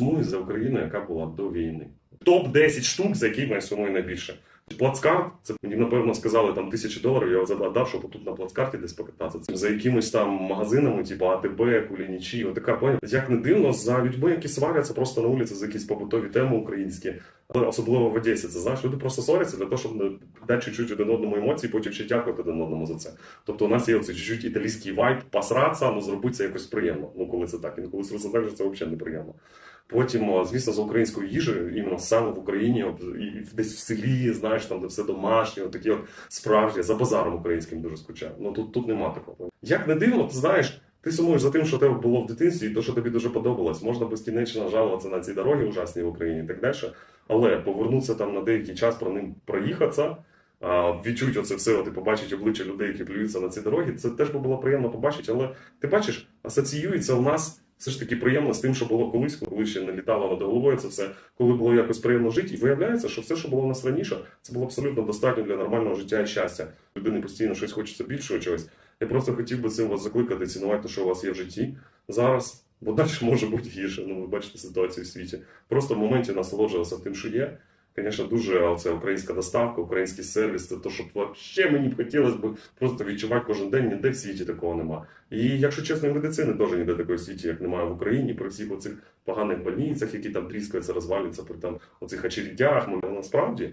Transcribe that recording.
сумую за Україну, яка була до війни. Топ 10 штук, за які я сумую найбільше. Плацкарт, це мені напевно сказали там тисячі доларів. Я задав, щоб тут на плацкарті десь покататися. За якимись там магазинами, типу АТБ, Кулінічі. Отака поняття. Як не дивно, за людьми, які сваряться просто на вулиці за якісь побутові теми українські, але особливо в Одесі. Це знаєш, люди просто сваряться для того, щоб дати чуть-чуть один одному емоції, потім ще дякувати один одному за це. Тобто у нас є оцей чуть-чуть італійський вайб, посратися, ну зробити це якось приємно. Ну коли це так, інколи це так, це взагалі неприємно. Потім, звісно, за українською їжею, іменно саме в Україні, десь в селі, знаєш, там де все домашнє, такі от справжні, за базаром українським дуже скучаю. Ну тут, тут нема такого. Як не дивно, ти знаєш, ти сумуєш за тим, що тебе було в дитинстві, і то, що тобі дуже подобалось. Можна безкінечно жалуватися на ці дороги ужасні в Україні і так далі. Але повернутися там на деякий час про ним проїхатися. а, Відчуть оце все, от, і побачити обличчя людей, які плюються на ці дороги. Це теж би було приємно побачити, але ти бачиш, асоціюється у нас все ж таки приємно з тим, що було колись, коли ще не літало над головою це все, коли було якось приємно жити. І виявляється, що все, що було в нас раніше, це було абсолютно достатньо для нормального життя і щастя. Людини постійно щось хочеться більшого чогось. Я просто хотів би цим вас закликати, цінувати те, що у вас є в житті зараз, бо далі може бути гірше. Ну, ви бачите ситуацію в світі. Просто в моменті насолоджуватися тим, що є. Звісно, дуже оце українська доставка, український сервіс, це то, що взагалі мені б хотілося б просто відчувати кожен день, ніде в світі такого нема. І якщо чесно, і медицини теж ніде такої в світі, як немає в Україні, при всіх оцих поганих больницях, які там тріскаються, розвалюються, при там оцих очередях. Насправді